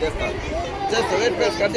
చేస్తా. చేస్తా wait place cut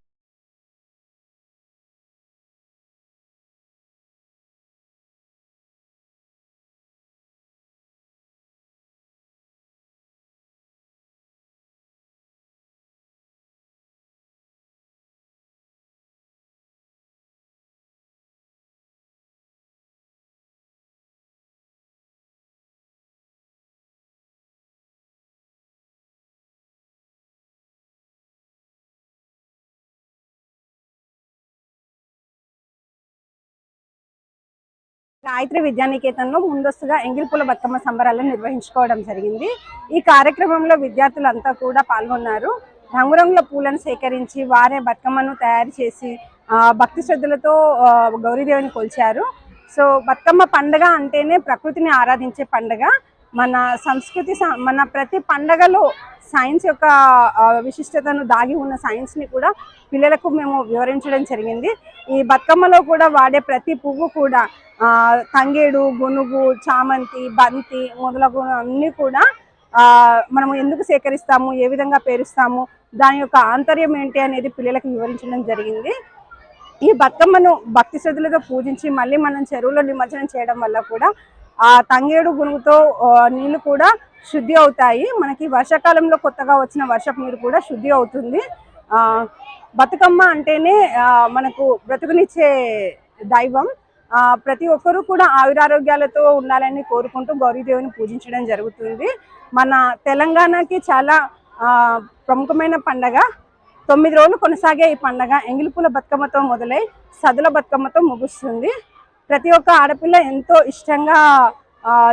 Gayatri విద్యానికేతన్లో ముందస్తుగా ఎంగిల్పుల బతుకమ్మ సంబరాలను నిర్వహించుకోవడం జరిగింది. ఈ కార్యక్రమంలో విద్యార్థులంతా కూడా పాల్గొన్నారు. రంగురంగుల పూలను సేకరించి వారే బతుకమ్మను తయారు చేసి భక్తి శ్రద్ధలతో గౌరీదేవిని కొలిచారు. సో బతుకమ్మ పండగ అంటేనే ప్రకృతిని ఆరాధించే పండగ. మన సంస్కృతి స- మన ప్రతి పండగలో సైన్స్ యొక్క విశిష్టతను దాగి ఉన్న సైన్స్ని కూడా పిల్లలకు మేము వివరించడం జరిగింది. ఈ బతుకమ్మలో కూడా వాడే ప్రతి పువ్వు కూడా తంగేడు గునుగు చామంతి బంతి మొదలగు అన్నీ కూడా మనము ఎందుకు సేకరిస్తాము ఏ విధంగా పేరుస్తాము దాని యొక్క ఆంతర్యం ఏంటి అనేది పిల్లలకు వివరించడం జరిగింది. ఈ బతుకమ్మను భక్తి శ్రద్ధలతో పూజించి మళ్ళీ మనం చెరువులో నిమజ్జనం చేయడం వల్ల కూడా ఆ తంగేడు గునుగుతో నీళ్ళు కూడా శుద్ధి అవుతాయి. మనకి వర్షాకాలంలో కొత్తగా వచ్చిన వర్షపు నీరు కూడా శుద్ధి అవుతుంది. బతుకమ్మ అంటేనే మనకు బ్రతుకునిచ్చే దైవం. ప్రతి ఒక్కరూ కూడా ఆయురారోగ్యాలతో ఉండాలని కోరుకుంటూ గౌరీదేవిని పూజించడం జరుగుతుంది. మన తెలంగాణకి చాలా ప్రముఖమైన పండగ. తొమ్మిది రోజులు కొనసాగే ఈ పండగ. ఎంగిలిపూల బతుకమ్మతో మొదలై సదుల బతుకమ్మతో ముగుస్తుంది. ప్రతి ఒక్క ఆడపిల్ల ఎంతో ఇష్టంగా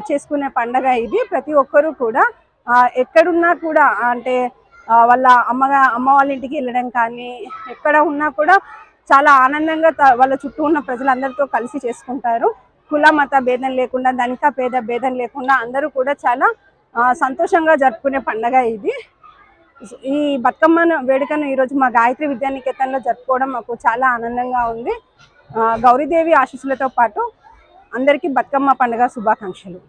చేసుకునే పండగ ఇది. ప్రతి ఒక్కరూ కూడా ఎక్కడున్నా కూడా అంటే వాళ్ళ అమ్మగా అమ్మ వాళ్ళ ఇంటికి వెళ్ళడం కానీ ఎక్కడ ఉన్నా కూడా చాలా ఆనందంగా వాళ్ళ చుట్టూ ఉన్న ప్రజలందరితో కలిసి చేసుకుంటారు. కుల మత భేదం లేకుండా ధనిక పేద భేదం లేకుండా అందరూ కూడా చాలా సంతోషంగా జరుపుకునే పండగ ఇది. ఈ బతుకమ్మను వేడుకను ఈరోజు మా గాయత్రి విద్యానికేతన్లో జరుపుకోవడం మాకు చాలా ఆనందంగా ఉంది. గౌరీదేవి ఆశీస్సులతో పాటు అందరికీ బతుకమ్మ పండుగ శుభాకాంక్షలు.